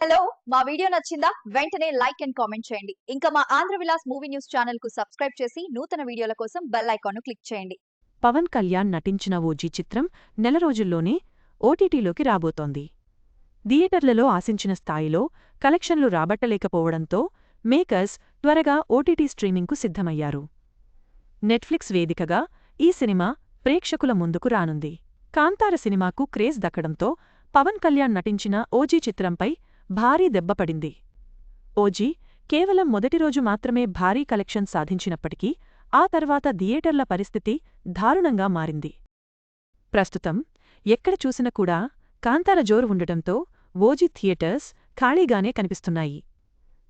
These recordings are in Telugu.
హలో మా వీడియో నచ్చిందా? వెంటనే లైక్ అండ్ కామెంట్ చేయండి. ఇంకా మా ఆంధ్ర విలాస్ మూవీ న్యూస్ ఛానల్కు సబ్స్క్రైబ్ చేసి నూతన వీడియోల కోసం బెల్ ఐకాన్ క్లిక్ చేయండి. పవన్ కళ్యాణ్ నటించిన ఓజీ చిత్రం నెల రోజుల్లోనే ఓటీటీలోకి రాబోతోంది. థియేటర్లలో ఆశించిన స్థాయిలో కలెక్షన్లు రాబట్టలేకపోవడంతో మేకర్స్ త్వరగా ఓటీటీ స్ట్రీమింగ్కు సిద్ధమయ్యారు. నెట్ఫ్లిక్స్ వేదికగా ఈ సినిమా ప్రేక్షకుల ముందుకు రానుంది. కాంతార సినిమాకు క్రేజ్ దక్కడంతో పవన్ కళ్యాణ్ నటించిన ఓజీ చిత్రంపై భారీ దెబ్బపడింది ఓజీ కేవలం మొదటి రోజు మాత్రమే భారీ కలెక్షన్ సాధించినప్పటికీ ఆ తర్వాత థియేటర్ల పరిస్థితి దారుణంగా మారింది. ప్రస్తుతం ఎక్కడ చూసినా కూడా కాంతార జోరు ఉండటంతో ఓజీ థియేటర్స్ ఖాళీగానే కనిపిస్తున్నాయి.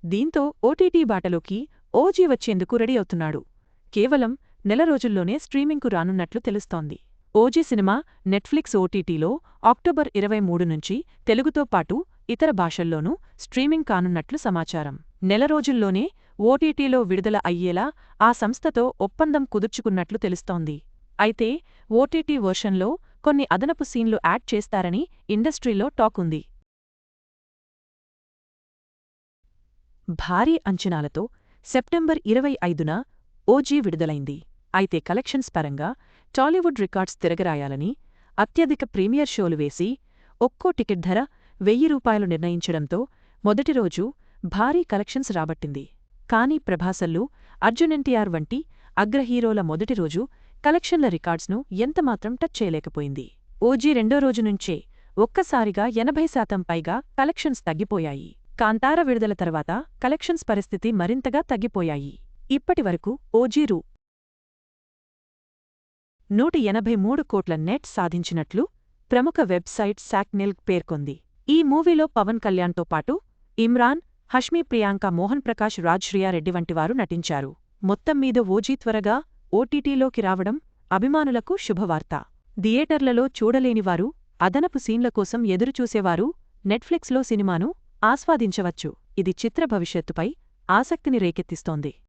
దీంతో ఓటీటీ బాటలోకి ఓజీ వచ్చేందుకు రెడీ అవుతున్నాడు. కేవలం నెల రోజుల్లోనే స్ట్రీమింగ్కు రానున్నట్లు తెలుస్తోంది. ఓజీ సినిమా నెట్ఫ్లిక్స్ ఓటీటీలో అక్టోబర్ ఇరవై మూడు నుంచి తెలుగుతో పాటు ఇతర భాషల్లోనూ స్ట్రీమింగ్ కానున్నట్లు సమాచారం. నెల రోజుల్లోనే ఓటీటీలో విడుదల అయ్యేలా ఆ సంస్థతో ఒప్పందం కుదుర్చుకున్నట్లు తెలుస్తోంది. అయితే ఓటీటీ వర్షన్లో కొన్ని అదనపు సీన్లు యాడ్ చేస్తారని ఇండస్ట్రీలో టాక్ ఉంది. భారీ అంచనాలతో సెప్టెంబర్ ఇరవై ఐదున ఓజీ విడుదలైంది. అయితే కలెక్షన్స్ పరంగా టాలీవుడ్ రికార్డ్స్ తిరగరాయాలని అత్యధిక ప్రీమియర్ షోలు వేసి ఒక్కో టికెట్ ధర వెయ్యి రూపాయలు నిర్ణయించడంతో మొదటి రోజు భారీ కలెక్షన్స్ రాబట్టింది. కానీ ప్రభాసల్లు అర్జున్ ఎన్టీఆర్ వంటి అగ్రహీరోల మొదటి రోజు కలెక్షన్ల రికార్డ్స్ను ఎంతమాత్రం టచ్ చేయలేకపోయింది. ఓజీ రెండో రోజు నుంచే ఒక్కసారిగా ఎనభై శాతం పైగా కలెక్షన్స్ తగ్గిపోయాయి. కాంతార విడుదల తర్వాత కలెక్షన్స్ పరిస్థితి మరింతగా తగ్గిపోయాయి. ఇప్పటివరకు ఓజీ రూ. నూట ఎనభై మూడు కోట్ల నెట్ సాధించినట్లు ప్రముఖ వెబ్సైట్ శాక్నిల్క్ పేర్కొంది. ఈ మూవీలో పవన్ కళ్యాణ్తో పాటు ఇమ్రాన్ హష్మీ ప్రియాంక మోహన్ ప్రకాష్ రాజ్ రెడ్డి వంటివారు నటించారు. మొత్తం మీద ఓజీ త్వరగా ఓటీటీలోకి రావడం అభిమానులకు శుభవార్త. థియేటర్లలో చూడలేనివారు అదనపు సీన్ల కోసం ఎదురుచూసేవారు నెట్ఫ్లిక్స్లో సినిమాను ఆస్వాదించవచ్చు. ఇది చిత్ర భవిష్యత్తుపై ఆసక్తిని రేకెత్తిస్తోంది.